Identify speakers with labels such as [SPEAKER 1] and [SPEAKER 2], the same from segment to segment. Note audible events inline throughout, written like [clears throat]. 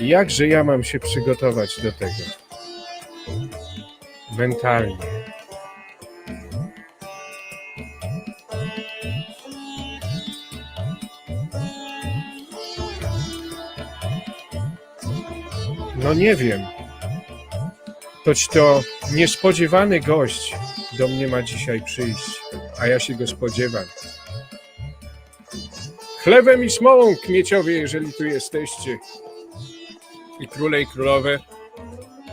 [SPEAKER 1] Jakże ja mam się przygotować do tego? Mentalnie. No nie wiem. Toć to niespodziewany gość do mnie ma dzisiaj przyjść, a ja się go spodziewam. Chlebem i smołą, kmieciowie, jeżeli tu jesteście. I króle, i królowe,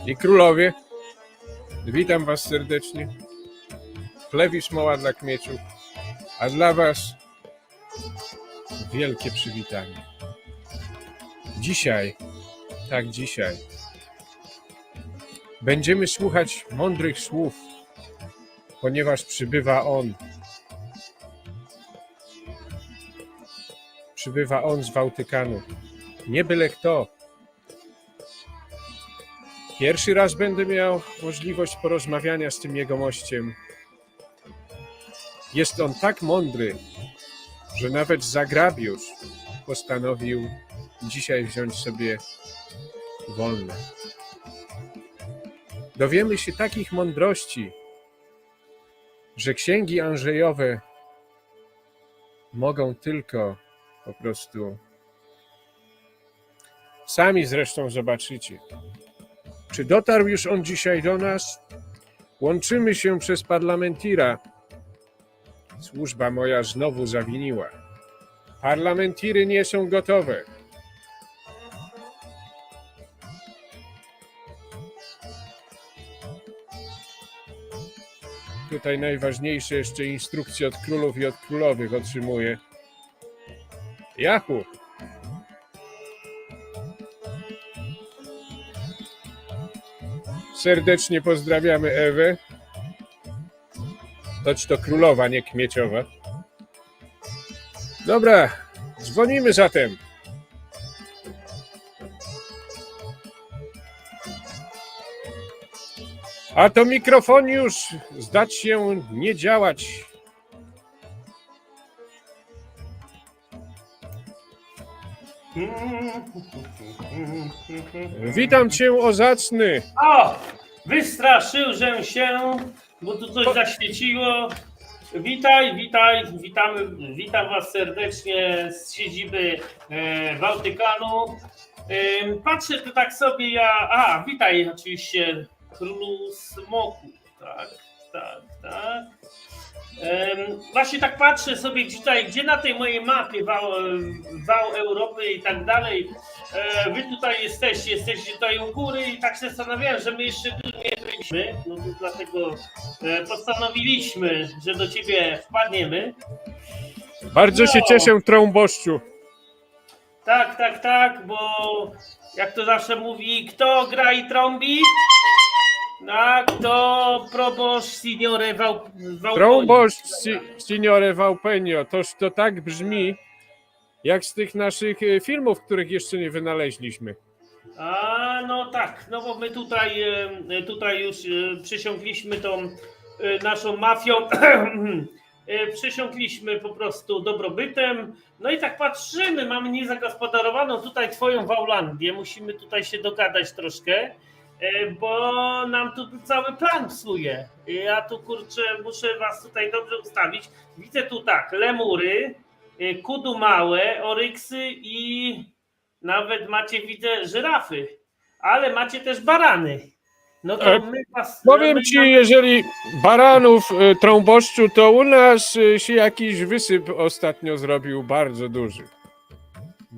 [SPEAKER 1] i królowie. Witam was serdecznie. Chleb i smoła dla kmieciów, a dla was wielkie przywitanie. Dzisiaj, tak dzisiaj, będziemy słuchać mądrych słów, ponieważ przybywa On. Przybywa On z Bałtykanu. Nie byle kto. Pierwszy raz będę miał możliwość porozmawiania z tym jego mościem. Jest on tak mądry, że nawet Zagrabiusz postanowił dzisiaj wziąć sobie wolne. Dowiemy się takich mądrości, że księgi Andrzejowe mogą tylko po prostu. Sami zresztą zobaczycie. Czy dotarł już on dzisiaj do nas? Łączymy się przez parlamentira. Służba moja znowu zawiniła. Parlamentiry nie są gotowe. Tutaj najważniejsze jeszcze instrukcje od królów i od królowych otrzymuję. Jachu, serdecznie pozdrawiamy Ewę. Choć to królowa, nie kmieciowa. Dobra, dzwonimy zatem. A to mikrofon już zdać się nie działać. Witam cię, ozacny.
[SPEAKER 2] O! Wystraszyłem się, bo tu coś zaświeciło. Witaj, witaj, witamy, witam Was serdecznie z siedziby e, Bałtykanu. E, patrzę tu tak sobie ja. A, witaj oczywiście królu smoku. Tak, tak, tak. Właśnie tak patrzę sobie tutaj, gdzie na tej mojej mapie wał, wał Europy i tak dalej. E, Wy tutaj jesteście, jesteście tutaj u góry i tak się zastanawiałem, że my jeszcze tu nie byliśmy, no to dlatego e, postanowiliśmy, że do ciebie wpadniemy.
[SPEAKER 1] Bardzo się
[SPEAKER 2] No.
[SPEAKER 1] cieszę, trąboszczu.
[SPEAKER 2] Tak, tak, tak, bo jak to zawsze mówi, kto gra i trąbi? Tak, to proboszcz signore Wał.
[SPEAKER 1] Trąbosz, si, signore Vaupenio. Toż to tak brzmi, jak z tych naszych e, filmów, których jeszcze nie wynaleźliśmy.
[SPEAKER 2] A no tak, no bo my tutaj, e, tutaj już e, przysiągliśmy tą e, naszą mafią, [clears throat] e, przysiągliśmy po prostu dobrobytem. No i tak patrzymy, mamy niezagospodarowaną tutaj twoją Waulandię, musimy tutaj się dogadać troszkę, bo nam tu cały plan psuje. Ja tu kurczę, muszę was tutaj dobrze ustawić. Widzę tu tak, lemury, e, kudu małe, oryksy i nawet macie, widzę, żyrafy, ale macie też barany. No to
[SPEAKER 1] E,
[SPEAKER 2] my was.
[SPEAKER 1] Powiem
[SPEAKER 2] my
[SPEAKER 1] ci,
[SPEAKER 2] mamy-
[SPEAKER 1] jeżeli baranów e, trąboszczu, to u nas e, się jakiś wysyp ostatnio zrobił bardzo duży.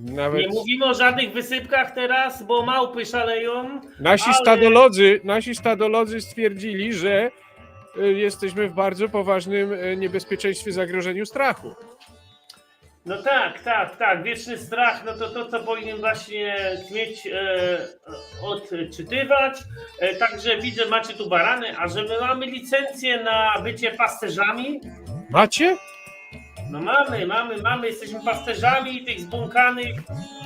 [SPEAKER 1] Nawet
[SPEAKER 2] Nie mówimy o żadnych wysypkach teraz, bo małpy szaleją.
[SPEAKER 1] nasi
[SPEAKER 2] ale-
[SPEAKER 1] stadolodzy, nasi stadolodzy stwierdzili, że e, jesteśmy w bardzo poważnym e, niebezpieczeństwie, zagrożeniu strachu.
[SPEAKER 2] No tak, tak, tak. Wieczny strach, no to to, co powinien właśnie mieć e, odczytywać. E, także widzę, macie tu barany, a że my mamy licencję na bycie pasterzami,
[SPEAKER 1] Macie?
[SPEAKER 2] No mamy, mamy, mamy, jesteśmy pasterzami tych zbłąkanych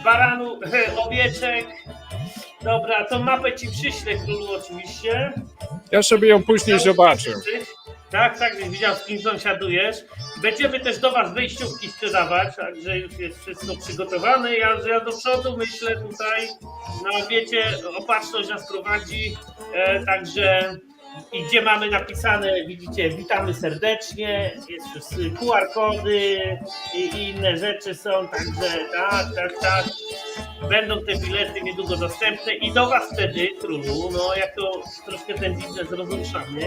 [SPEAKER 2] baranów, [laughs] owieczek. Dobra, to mapę ci przyślę królu oczywiście.
[SPEAKER 1] Ja sobie ją później zobaczę.
[SPEAKER 2] Tak, tak, gdzieś widział z kim sąsiadujesz. Będziemy też do Was wejściówki sprzedawać, także już jest wszystko przygotowane. Ja, ja do przodu myślę tutaj, no wiecie, opatrzność nas prowadzi, e, także i gdzie mamy napisane, widzicie, witamy serdecznie, jest QR kody i, inne rzeczy są, także tak, tak, tak. Będą te bilety niedługo dostępne i do Was wtedy, królu, no jak to troszkę ten biznes rozruszamy,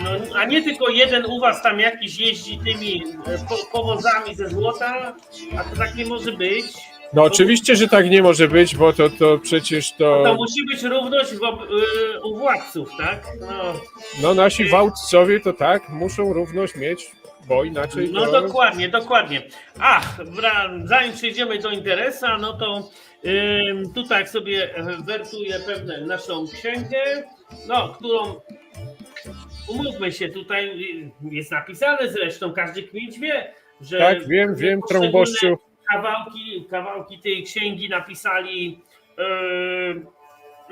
[SPEAKER 2] no, a nie tylko jeden u Was tam jakiś jeździ tymi e, po, powozami ze złota, a to tak nie może być.
[SPEAKER 1] No oczywiście, że tak nie może być, bo to, to przecież
[SPEAKER 2] To
[SPEAKER 1] to,
[SPEAKER 2] musi być równość y, u władców, tak? No.
[SPEAKER 1] no nasi wałtcowie to tak, muszą równość mieć, bo inaczej
[SPEAKER 2] No
[SPEAKER 1] to...
[SPEAKER 2] dokładnie, dokładnie. Ach, zanim przejdziemy do interesa, no to ym, tutaj sobie e, wertuję pewne naszą księgę, no, którą umówmy się, tutaj y, jest napisane zresztą, każdy kmieć wie, że
[SPEAKER 1] Tak, wiem, wiem,
[SPEAKER 2] poszczególne
[SPEAKER 1] trąboszczu.
[SPEAKER 2] Kawałki, kawałki tej księgi napisali yy,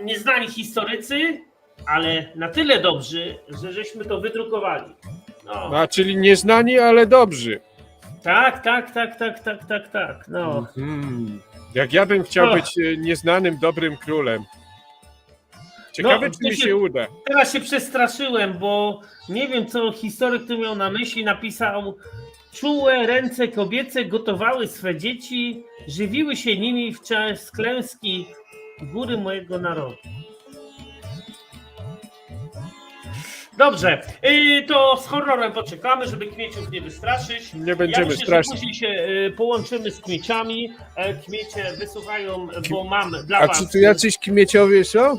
[SPEAKER 2] nieznani historycy, ale na tyle dobrzy, że żeśmy to wydrukowali. No.
[SPEAKER 1] A, czyli nieznani, ale dobrzy.
[SPEAKER 2] Tak, tak, tak, tak, tak, tak, tak. No.
[SPEAKER 1] Mhm. Jak ja bym chciał
[SPEAKER 2] Och.
[SPEAKER 1] być e, nieznanym, dobrym królem. Ciekawe,
[SPEAKER 2] No,
[SPEAKER 1] czy mi
[SPEAKER 2] się-
[SPEAKER 1] się uda.
[SPEAKER 2] Teraz się przestraszyłem, bo nie wiem, co historyk tu miał na myśli. Napisał: Czułe ręce kobiece gotowały swe dzieci, żywiły się nimi w czas klęski góry mojego narodu. Dobrze, yy, to z horrorem poczekamy, żeby kmieciów nie wystraszyć.
[SPEAKER 1] Nie
[SPEAKER 2] Ja
[SPEAKER 1] będziemy
[SPEAKER 2] myślę, że
[SPEAKER 1] straszyć.
[SPEAKER 2] później się y, połączymy z kmieciami. E, Kmiecie wysłuchają, bo mam dla
[SPEAKER 1] A
[SPEAKER 2] was...
[SPEAKER 1] czy tu jacyś kmieciowie są?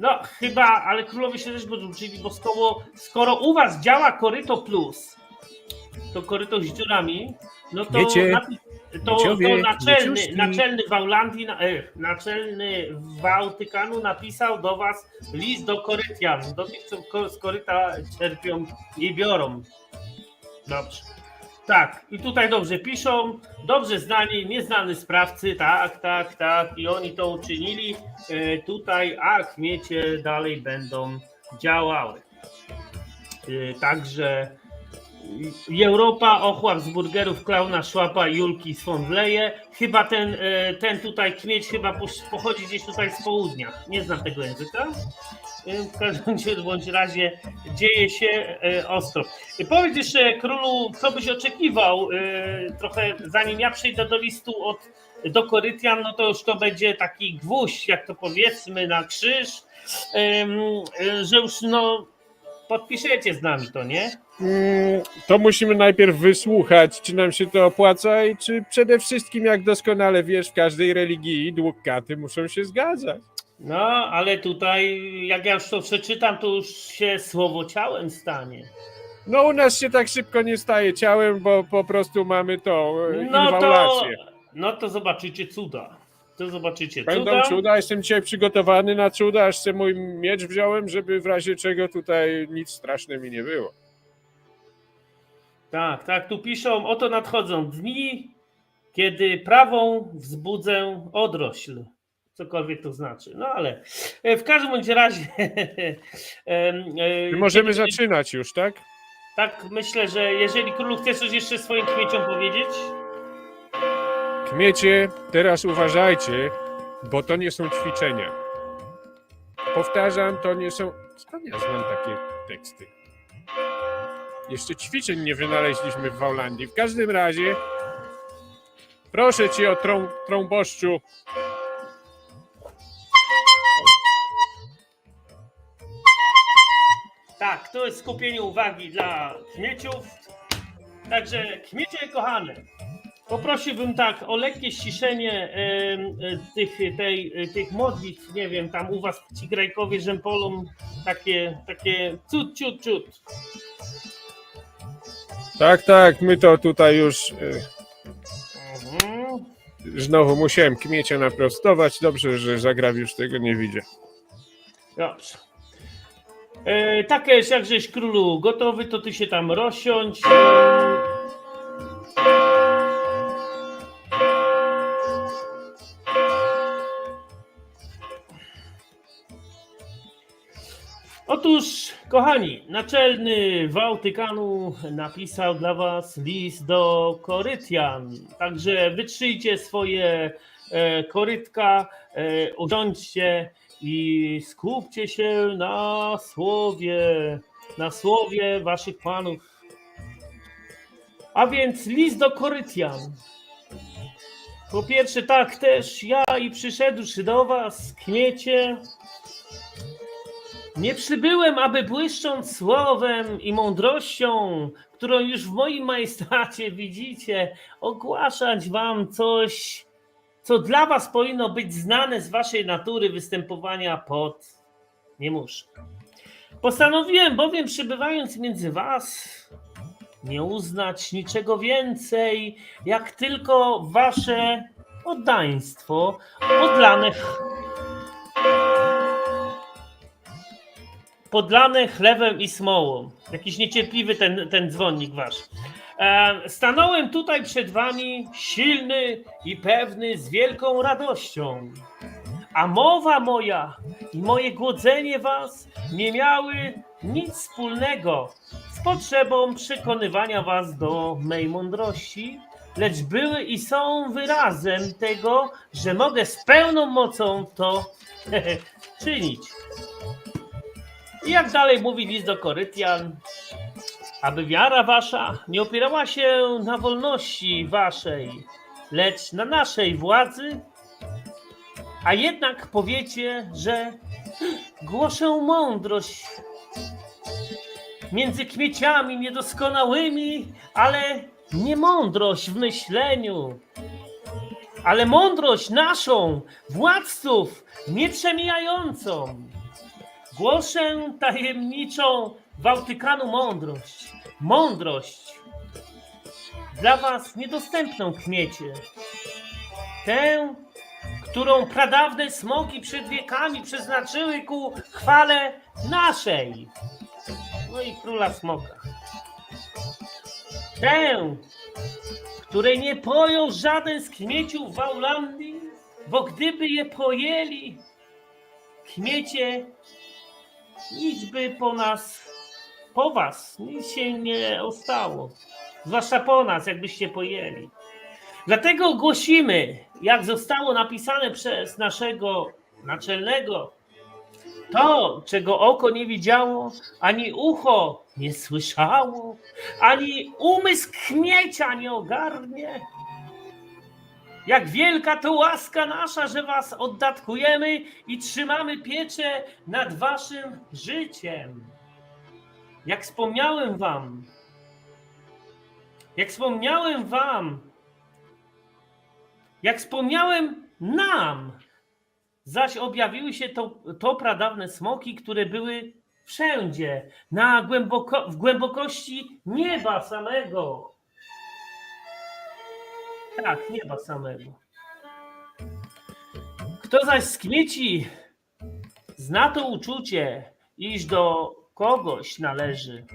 [SPEAKER 2] No chyba, ale królowie się też będą uczyli, bo skoro, skoro u was działa Koryto Plus, to koryto z dziurami, no to,
[SPEAKER 1] Wiecie,
[SPEAKER 2] to, to naczelny,
[SPEAKER 1] wieciuszki.
[SPEAKER 2] naczelny w Aulandii, na- e, naczelny w Bałtykanu napisał do was list do Korytian, do tych, co z koryta czerpią i biorą. Dobrze. Tak, i tutaj dobrze piszą, dobrze znani, nieznany sprawcy, tak, tak, tak, i oni to uczynili. E, tutaj, a kmiecie dalej będą działały. E, także Europa, ochłap z burgerów, klauna, szłapa, Julki z Fondleje. Chyba ten, e, ten tutaj kmieć chyba pochodzi gdzieś tutaj z południa. Nie znam tego języka. E, W każdym bądź razie dzieje się e, ostro. Powiedz jeszcze królu, co byś oczekiwał trochę zanim ja przejdę do listu od do Korytian, no to już to będzie taki gwóźdź, jak to powiedzmy, na krzyż, że już no podpiszecie z nami to, nie?
[SPEAKER 1] Mm, To musimy najpierw wysłuchać, czy nam się to opłaca i czy przede wszystkim, jak doskonale wiesz, w każdej religii dług katy muszą się zgadzać.
[SPEAKER 2] No, ale tutaj, jak ja już to przeczytam, to już się słowo ciałem stanie.
[SPEAKER 1] No u nas się tak szybko nie staje ciałem, bo po prostu mamy to e,
[SPEAKER 2] No to, no to zobaczycie cuda. To zobaczycie
[SPEAKER 1] Będą
[SPEAKER 2] cuda.
[SPEAKER 1] cuda, jestem dzisiaj przygotowany na cuda, aż sobie mój miecz wziąłem, żeby w razie czego tutaj nic straszne mi nie było.
[SPEAKER 2] Tak, tak, tu piszą, oto nadchodzą dni, kiedy prawą wzbudzę odrośl. Cokolwiek to znaczy. No ale e, w każdym bądź razie. em, [laughs] e,
[SPEAKER 1] My możemy zaczynać już, tak?
[SPEAKER 2] Tak, myślę, że jeżeli królu chcesz coś jeszcze swoim kmieciom powiedzieć.
[SPEAKER 1] Kmiecie, teraz uważajcie, bo to nie są ćwiczenia. Powtarzam, to nie są. Skąd ja znam takie teksty? Jeszcze ćwiczeń nie wynaleźliśmy w Wałlandii. W każdym razie, proszę cię o trą, trąboszczu.
[SPEAKER 2] Tak, to jest skupienie uwagi dla kmieciów. Także kmiecie kochane, poprosiłbym tak o lekkie ściszenie e, tych, tej, e, tych modlitw, nie wiem, tam u was ci grajkowie rzępolą takie, takie cut, ciut, ciut.
[SPEAKER 1] Tak, tak, my to tutaj już. e,
[SPEAKER 2] Mhm.
[SPEAKER 1] Znowu musiałem kmiecia naprostować. Dobrze, że Zagraw już tego nie widzi.
[SPEAKER 2] Dobrze. E, takie jest jakżeś królu gotowy, to ty się tam rozsiądź. Kochani, naczelny Wałtykanu napisał dla Was list do Korytian. Także wytrzyjcie swoje e, korytka, e, usiądźcie i skupcie się na słowie, na słowie Waszych Panów. A więc list do Korytian. Po pierwsze, tak też ja i przyszedłszy do Was, kmiecie, nie przybyłem, aby błyszcząc słowem i mądrością, którą już w moim majestacie widzicie, ogłaszać wam coś, co dla was powinno być znane z waszej natury występowania pod. Nie muszę. Postanowiłem bowiem, przybywając między was, nie uznać niczego więcej, jak tylko wasze oddaństwo odlane podlane chlebem i smołą. Jakiś niecierpliwy ten, ten dzwonnik wasz. E, stanąłem tutaj przed wami silny i pewny z wielką radością. A mowa moja i moje głodzenie was nie miały nic wspólnego z potrzebą przekonywania was do mej mądrości, lecz były i są wyrazem tego, że mogę z pełną mocą to [laughs] czynić. I jak dalej mówi list do Korytian, aby wiara wasza nie opierała się na wolności waszej, lecz na naszej władzy, a jednak powiecie, że głoszę mądrość między kmieciami niedoskonałymi, ale nie mądrość w myśleniu, ale mądrość naszą, władców, nieprzemijającą. Głoszę tajemniczą Bałtykanu mądrość. Mądrość. Dla was niedostępną kmiecie. Tę, którą pradawne smoki przed wiekami przeznaczyły ku chwale naszej. No i króla smoka. Tę, której nie pojął żaden z kmieciów Waulandii, bo gdyby je pojęli, kmiecie nic by po nas, po was, nic się nie ostało. Zwłaszcza po nas, jakbyście pojęli. Dlatego ogłosimy, jak zostało napisane przez naszego naczelnego, to, czego oko nie widziało, ani ucho nie słyszało, ani umysł kmiecia nie ogarnie. Jak wielka to łaska nasza, że was oddatkujemy i trzymamy pieczę nad waszym życiem. Jak wspomniałem wam, jak wspomniałem wam, jak wspomniałem nam, zaś objawiły się to, to pradawne smoki, które były wszędzie, na głęboko, w głębokości nieba samego. Tak, nieba samego. Kto zaś z kmieci zna to uczucie, iż do kogoś należy.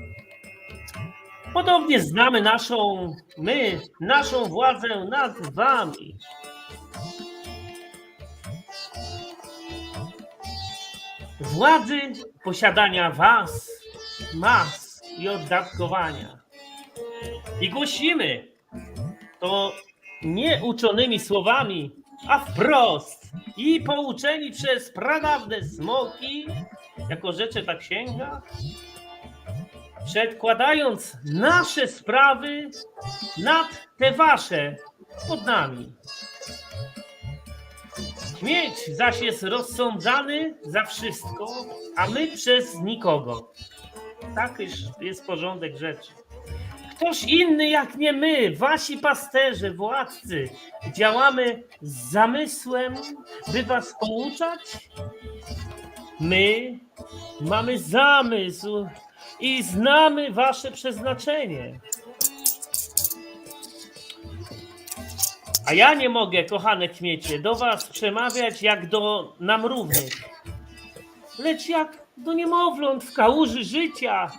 [SPEAKER 2] Podobnie znamy naszą, my, naszą władzę nad wami. Władzy posiadania was, mas i oddatkowania. I głosimy to nie uczonymi słowami, a wprost i pouczeni przez pradawne smoki, jako rzeczy ta księga, przedkładając nasze sprawy nad te wasze pod nami. Śmieć zaś jest rozsądzany za wszystko, a my przez nikogo. Tak jest porządek rzeczy. Ktoś inny jak nie my, wasi pasterze, władcy, działamy z zamysłem, by was pouczać? My mamy zamysł i znamy wasze przeznaczenie. A ja nie mogę, kochane kmiecie, do was przemawiać jak do nam równych, lecz jak do niemowląt w kałuży życia,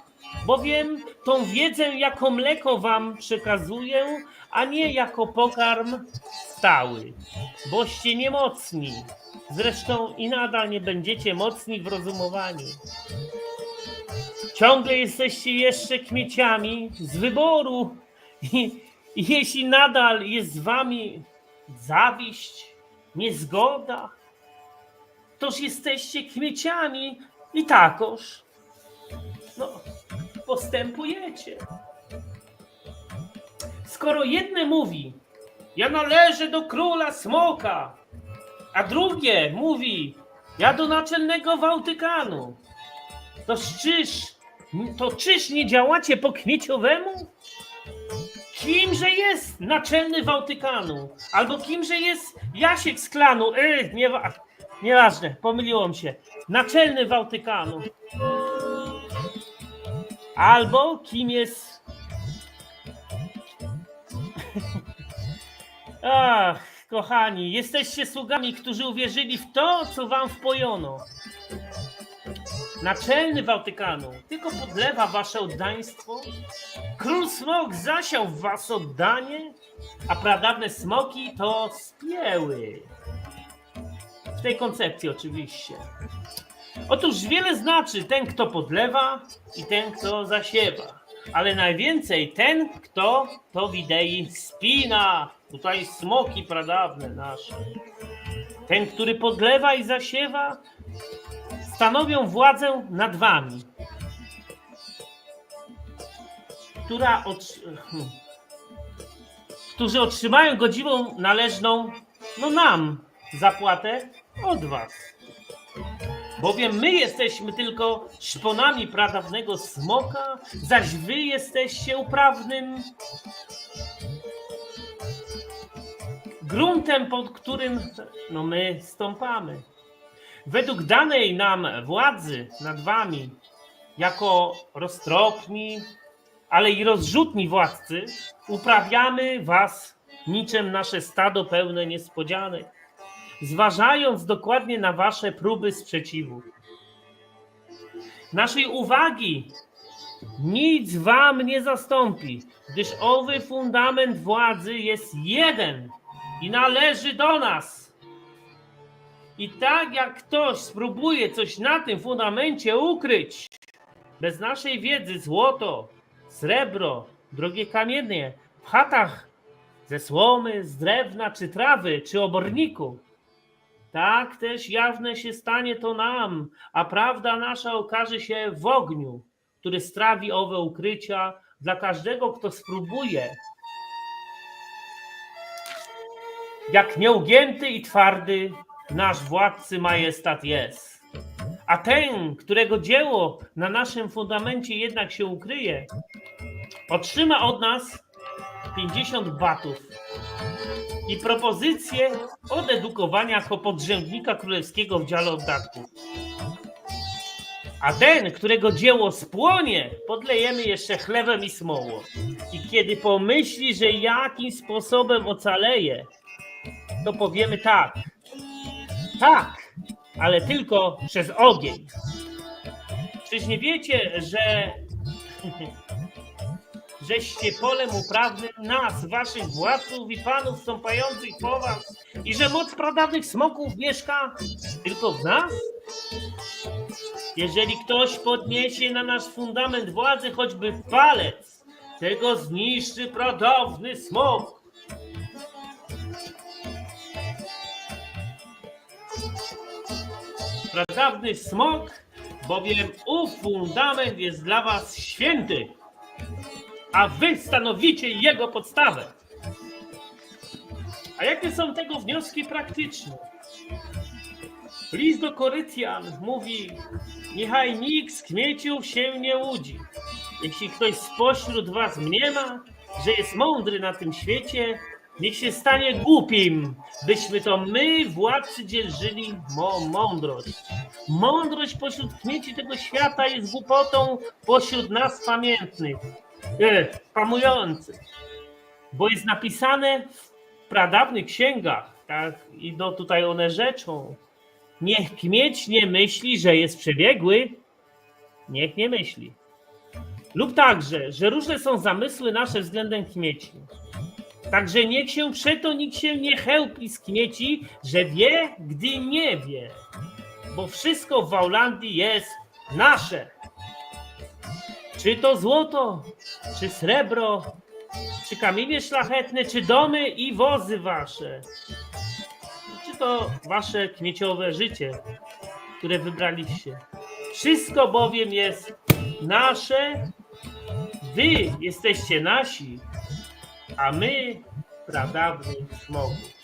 [SPEAKER 2] bowiem tą wiedzę jako mleko wam przekazuję, a nie jako pokarm stały, boście niemocni. Zresztą i nadal nie będziecie mocni w rozumowaniu. ciągle jesteście jeszcze kmieciami z wyboru. I, jeśli nadal jest z wami zawiść, niezgoda, toż jesteście kmieciami i takoż no, postępujecie. Skoro jedne mówi, ja należę do króla smoka, a drugie mówi, ja do naczelnego Wałtykanu, to czyż, to czyż nie działacie po kmieciowemu? Kimże jest naczelny Wałtykanu? Albo kimże jest Jasiek z klanu? Yy, niewa nieważne, pomyliłam się. Naczelny Wałtykanu. Albo kim jest. [laughs] Ach, kochani, jesteście sługami, którzy uwierzyli w to, co wam wpojono. Naczelny Wałtykanu tylko podlewa wasze oddaństwo. Król smok zasiał w was oddanie, a pradawne smoki to spieły. W tej koncepcji oczywiście. Otóż wiele znaczy ten, kto podlewa i ten, kto zasiewa. Ale najwięcej ten, kto to widei spina. Tutaj smoki pradawne nasze. Ten, który podlewa i zasiewa, stanowią władzę nad wami. Która hmm. którzy otrzymają godziwą należną, no nam, zapłatę od was. Bowiem my jesteśmy tylko szponami pradawnego smoka, zaś wy jesteście uprawnym gruntem, pod którym no my stąpamy. Według danej nam władzy nad wami, jako roztropni, ale i rozrzutni władcy, uprawiamy was niczym nasze stado pełne niespodzianek zważając dokładnie na wasze próby sprzeciwu. Naszej uwagi nic wam nie zastąpi, gdyż owy fundament władzy jest jeden i należy do nas. I tak jak ktoś spróbuje coś na tym fundamencie ukryć, bez naszej wiedzy złoto, srebro, drogie kamienie w chatach ze słomy, z drewna, czy trawy, czy oborniku, tak też jawne się stanie to nam, a prawda nasza okaże się w ogniu, który strawi owe ukrycia dla każdego, kto spróbuje. Jak nieugięty i twardy nasz władcy majestat jest. A ten, którego dzieło na naszym fundamencie jednak się ukryje, otrzyma od nas 50 batów i propozycję odedukowania jako podrzędnika królewskiego w dziale oddatków. A ten, którego dzieło spłonie, podlejemy jeszcze chlebem i smołą. I kiedy pomyśli, że jakimś sposobem ocaleje, to powiemy tak. Tak, ale tylko przez ogień. Czyż nie wiecie, że [laughs] żeście polem uprawnym nas, waszych władców i panów stąpających po was i że moc pradawnych smoków mieszka tylko w nas? Jeżeli ktoś podniesie na nasz fundament władzy choćby palec, tego zniszczy pradawny smok. Pradawny smok, bowiem ów fundament jest dla was święty a wy stanowicie jego podstawę. A jakie są tego wnioski praktyczne? List do Korytian mówi: Niechaj nikt z kmieciów się nie łudzi. Jeśli ktoś spośród was mniema, że jest mądry na tym świecie, niech się stanie głupim, byśmy to my, władcy, dzierżyli mądrość. Mądrość pośród kmieci tego świata jest głupotą pośród nas pamiętnych e. Bo jest napisane w pradawnych księgach, tak, i no tutaj one rzeczą. Niech kmieć nie myśli, że jest przebiegły, niech nie myśli. Lub także, że różne są zamysły nasze względem kmieci. Także niech się przeto nikt się nie chełpi z kmieci, że wie, gdy nie wie. Bo wszystko w Waulandii jest nasze. Czy to złoto, czy srebro, czy kamienie szlachetne, czy domy i wozy wasze, czy to wasze kmieciowe życie, które wybraliście. Wszystko bowiem jest nasze, wy jesteście nasi, a my pradawni smogów.